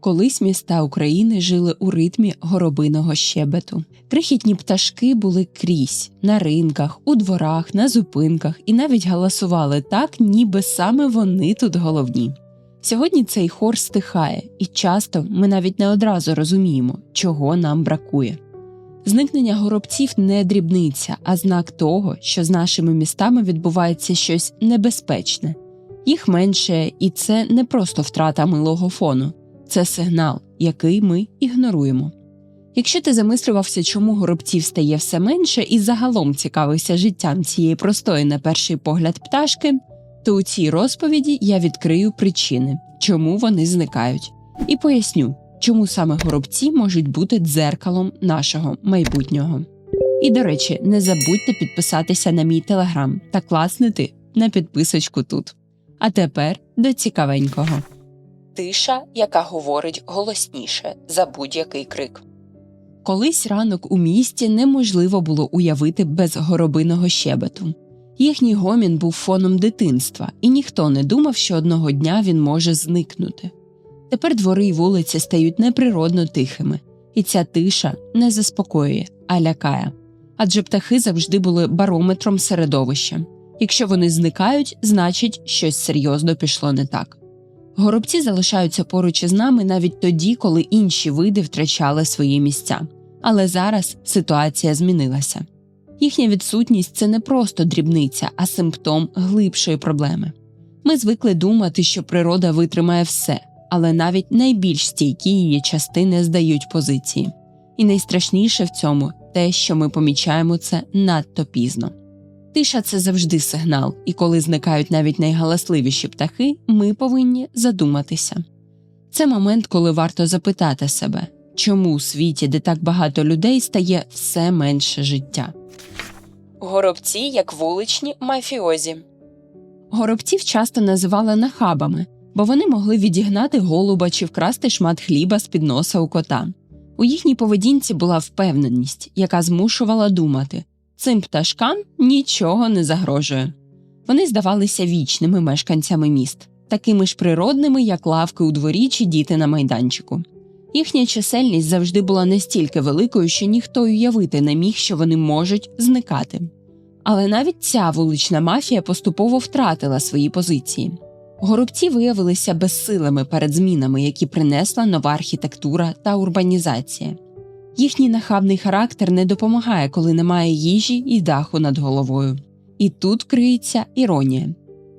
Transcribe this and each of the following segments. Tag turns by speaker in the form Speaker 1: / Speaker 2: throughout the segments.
Speaker 1: Колись міста України жили у ритмі горобиного щебету. Крихітні пташки були крізь на ринках, у дворах, на зупинках і навіть галасували так, ніби саме вони тут головні. Сьогодні цей хор стихає, і часто ми навіть не одразу розуміємо, чого нам бракує. Зникнення горобців не дрібниця, а знак того, що з нашими містами відбувається щось небезпечне. Їх менше, і це не просто втрата милого фону, це сигнал, який ми ігноруємо. Якщо ти замислювався, чому горобців стає все менше і загалом цікавився життям цієї простої, на перший погляд, пташки, то у цій розповіді я відкрию причини, чому вони зникають, і поясню, чому саме горобці можуть бути дзеркалом нашого майбутнього. І, до речі, не забудьте підписатися на мій телеграм та класнути на підписочку тут. А тепер до цікавенького. Тиша, яка говорить голосніше за будь-який крик. Колись ранок у місті неможливо було уявити без горобиного щебету. Їхній гомін був фоном дитинства, і ніхто не думав, що одного дня він може зникнути. Тепер двори й вулиці стають неприродно тихими, і ця тиша не заспокоює, а лякає. Адже птахи завжди були барометром середовища. Якщо вони зникають, значить щось серйозно пішло не так. Горобці залишаються поруч із нами навіть тоді, коли інші види втрачали свої місця. Але зараз ситуація змінилася. Їхня відсутність це не просто дрібниця, а симптом глибшої проблеми. Ми звикли думати, що природа витримає все, але навіть найбільш стійкі її частини здають позиції. І найстрашніше в цьому те, що ми помічаємо це надто пізно. Тиша це завжди сигнал, і коли зникають навіть найгаласливіші птахи, ми повинні задуматися. Це момент, коли варто запитати себе, чому у світі, де так багато людей, стає все менше життя. Горобці як вуличні мафіозі. Горобців часто називали нахабами, бо вони могли відігнати голуба чи вкрасти шмат хліба з під носа у кота. У їхній поведінці була впевненість, яка змушувала думати цим пташкам нічого не загрожує. Вони здавалися вічними мешканцями міст, такими ж природними, як лавки у дворі чи діти на майданчику. Їхня чисельність завжди була настільки великою, що ніхто уявити не міг, що вони можуть зникати. Але навіть ця вулична мафія поступово втратила свої позиції. Горобці виявилися безсилими перед змінами, які принесла нова архітектура та урбанізація. Їхній нахабний характер не допомагає, коли немає їжі і даху над головою. І тут криється іронія.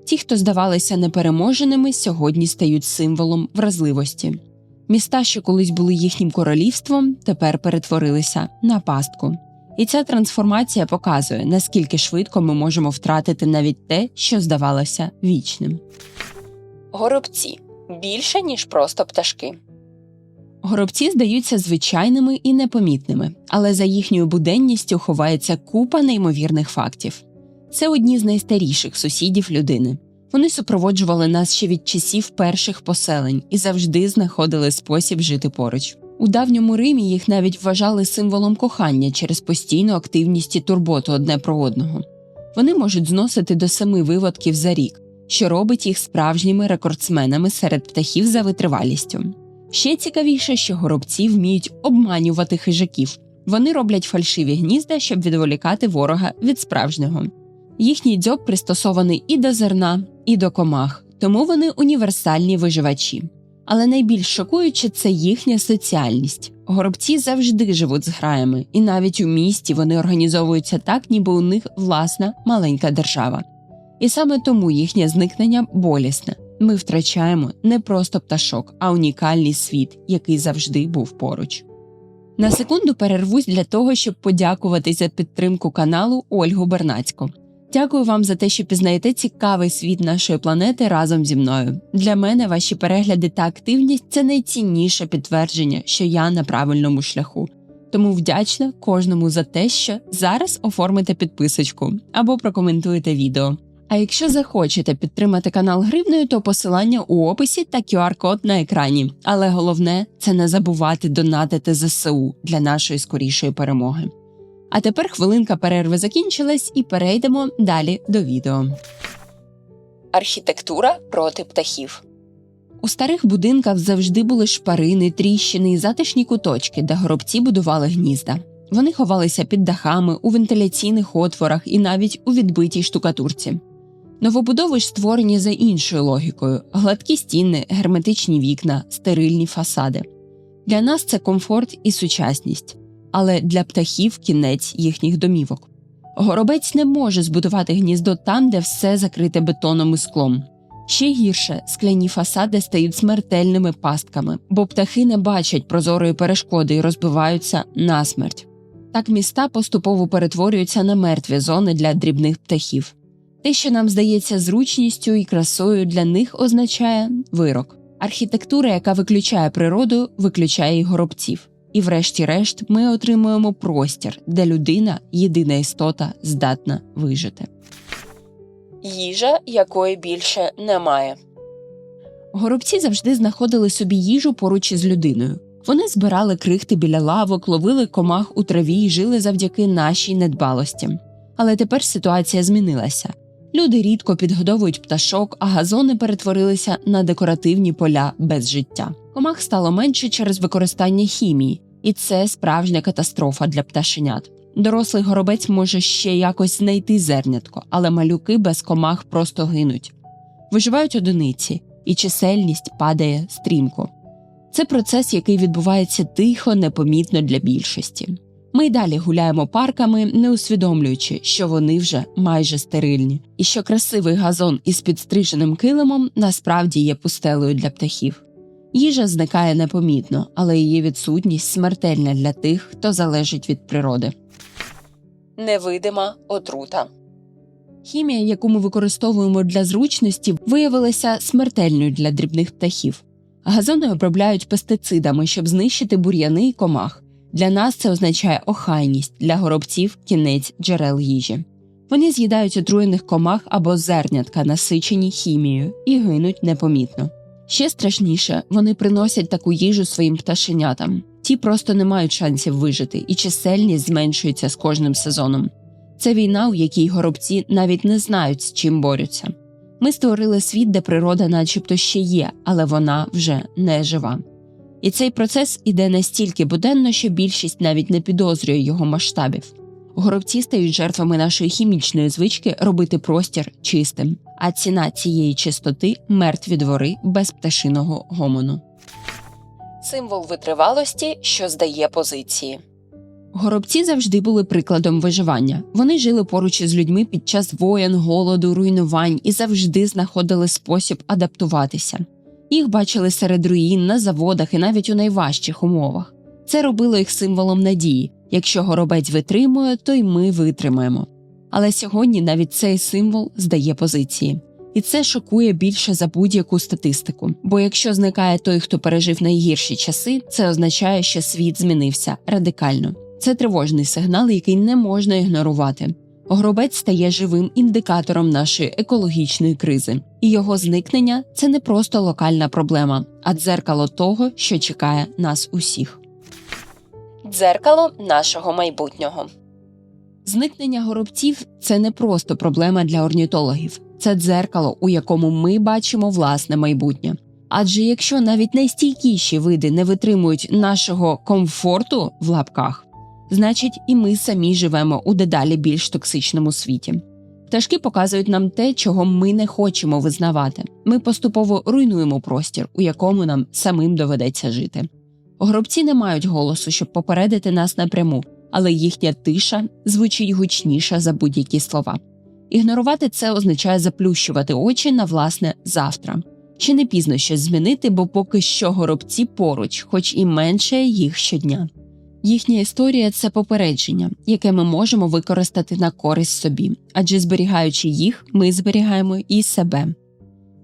Speaker 1: Ті, хто здавалися непереможеними, сьогодні стають символом вразливості. Міста, що колись були їхнім королівством, тепер перетворилися на пастку. І ця трансформація показує, наскільки швидко ми можемо втратити навіть те, що здавалося вічним. Горобці більше, ніж просто пташки. Горобці здаються звичайними і непомітними, але за їхньою буденністю ховається купа неймовірних фактів. Це одні з найстаріших сусідів людини. Вони супроводжували нас ще від часів перших поселень і завжди знаходили спосіб жити поруч. У давньому Римі їх навіть вважали символом кохання через постійну активність і турботу одне про одного. Вони можуть зносити до семи виводків за рік, що робить їх справжніми рекордсменами серед птахів за витривалістю. Ще цікавіше, що горобці вміють обманювати хижаків. Вони роблять фальшиві гнізда, щоб відволікати ворога від справжнього. Їхній дзьоб пристосований і до зерна, і до комах, тому вони універсальні виживачі. Але найбільш шокуюче це їхня соціальність. Горобці завжди живуть з граями, і навіть у місті вони організовуються так, ніби у них власна маленька держава. І саме тому їхнє зникнення болісне. Ми втрачаємо не просто пташок, а унікальний світ, який завжди був поруч. На секунду перервусь для того, щоб подякувати за підтримку каналу Ольгу Бернацьку. Дякую вам за те, що пізнаєте цікавий світ нашої планети разом зі мною. Для мене ваші перегляди та активність це найцінніше підтвердження, що я на правильному шляху. Тому вдячна кожному за те, що зараз оформите підписочку або прокоментуєте відео. А якщо захочете підтримати канал гривною, то посилання у описі та QR-код на екрані. Але головне це не забувати донатити ЗСУ для нашої скорішої перемоги. А тепер хвилинка перерви закінчилась і перейдемо далі до відео. Архітектура проти птахів. У старих будинках завжди були шпарини, тріщини і затишні куточки, де горобці будували гнізда. Вони ховалися під дахами, у вентиляційних отворах і навіть у відбитій штукатурці. Новобудови ж створені за іншою логікою: гладкі стіни, герметичні вікна, стерильні фасади. Для нас це комфорт і сучасність, але для птахів кінець їхніх домівок. Горобець не може збудувати гніздо там, де все закрите бетоном і склом. Ще гірше скляні фасади стають смертельними пастками, бо птахи не бачать прозорої перешкоди і розбиваються насмерть. Так міста поступово перетворюються на мертві зони для дрібних птахів. Те, що нам здається зручністю і красою, для них означає вирок. Архітектура, яка виключає природу, виключає й горобців. І, врешті-решт, ми отримуємо простір, де людина, єдина істота, здатна вижити. Їжа, якої більше немає. Горобці завжди знаходили собі їжу поруч із людиною. Вони збирали крихти біля лавок, ловили комах у траві і жили завдяки нашій недбалості. Але тепер ситуація змінилася. Люди рідко підгодовують пташок, а газони перетворилися на декоративні поля без життя. Комах стало менше через використання хімії, і це справжня катастрофа для пташенят. Дорослий горобець може ще якось знайти зернятко, але малюки без комах просто гинуть. Виживають одиниці, і чисельність падає стрімко. Це процес, який відбувається тихо, непомітно для більшості. Ми й далі гуляємо парками, не усвідомлюючи, що вони вже майже стерильні, і що красивий газон із підстриженим килимом насправді є пустелею для птахів. Їжа зникає непомітно, але її відсутність смертельна для тих, хто залежить від природи. Невидима отрута. Хімія, яку ми використовуємо для зручності, виявилася смертельною для дрібних птахів. Газони обробляють пестицидами, щоб знищити бур'яни і комах. Для нас це означає охайність, для горобців кінець джерел їжі. Вони з'їдають отруєних комах або зернятка, насичені хімією, і гинуть непомітно. Ще страшніше, вони приносять таку їжу своїм пташенятам. Ті просто не мають шансів вижити, і чисельність зменшується з кожним сезоном. Це війна, у якій горобці навіть не знають, з чим борються. Ми створили світ, де природа, начебто, ще є, але вона вже не жива. І цей процес іде настільки буденно, що більшість навіть не підозрює його масштабів. Горобці стають жертвами нашої хімічної звички робити простір чистим, а ціна цієї чистоти мертві двори без пташиного гомону. Символ витривалості, що здає позиції. Горобці завжди були прикладом виживання. Вони жили поруч із людьми під час воєн, голоду, руйнувань і завжди знаходили спосіб адаптуватися. Їх бачили серед руїн на заводах і навіть у найважчих умовах. Це робило їх символом надії. Якщо горобець витримує, то й ми витримаємо. Але сьогодні навіть цей символ здає позиції. І це шокує більше за будь-яку статистику. Бо якщо зникає той, хто пережив найгірші часи, це означає, що світ змінився радикально. Це тривожний сигнал, який не можна ігнорувати. Горобець стає живим індикатором нашої екологічної кризи, і його зникнення це не просто локальна проблема, а дзеркало того, що чекає нас усіх. Дзеркало нашого майбутнього. Зникнення горобців це не просто проблема для орнітологів, це дзеркало, у якому ми бачимо власне майбутнє. Адже якщо навіть найстійкіші види не витримують нашого комфорту в лапках, значить і ми самі живемо у дедалі більш токсичному світі. Пташки показують нам те, чого ми не хочемо визнавати. Ми поступово руйнуємо простір, у якому нам самим доведеться жити. Горобці не мають голосу, щоб попередити нас напряму, але їхня тиша звучить гучніше за будь-які слова. Ігнорувати це означає заплющувати очі на власне завтра. Ще не пізно щось змінити, бо поки що горобці поруч, хоч і менше їх щодня. Їхня історія це попередження, яке ми можемо використати на користь собі, адже зберігаючи їх, ми зберігаємо і себе.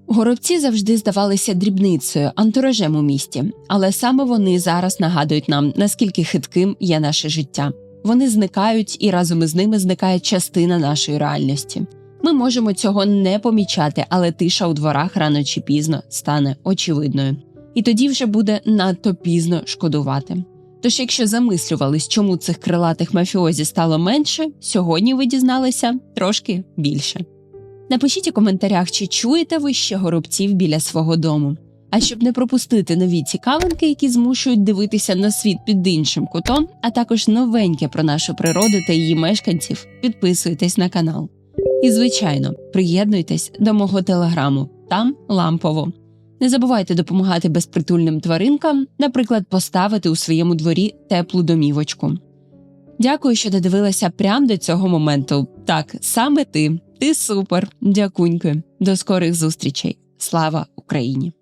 Speaker 1: Горобці завжди здавалися дрібницею, антуражем у місті, але саме вони зараз нагадують нам, наскільки хитким є наше життя. Вони зникають, і разом із ними зникає частина нашої реальності. Ми можемо цього не помічати, але тиша у дворах рано чи пізно стане очевидною, і тоді вже буде надто пізно шкодувати. Тож, якщо замислювались, чому цих крилатих мафіозі стало менше, сьогодні ви дізналися трошки більше. Напишіть у коментарях, чи чуєте ви ще горобців біля свого дому. А щоб не пропустити нові цікавинки, які змушують дивитися на світ під іншим кутом, а також новеньке про нашу природу та її мешканців, підписуйтесь на канал. І, звичайно, приєднуйтесь до мого телеграму, там лампово. Не забувайте допомагати безпритульним тваринкам, наприклад, поставити у своєму дворі теплу домівочку. Дякую, що додивилася прямо до цього моменту. Так, саме ти. Ти супер. Дякуньки. До скорих зустрічей. Слава Україні!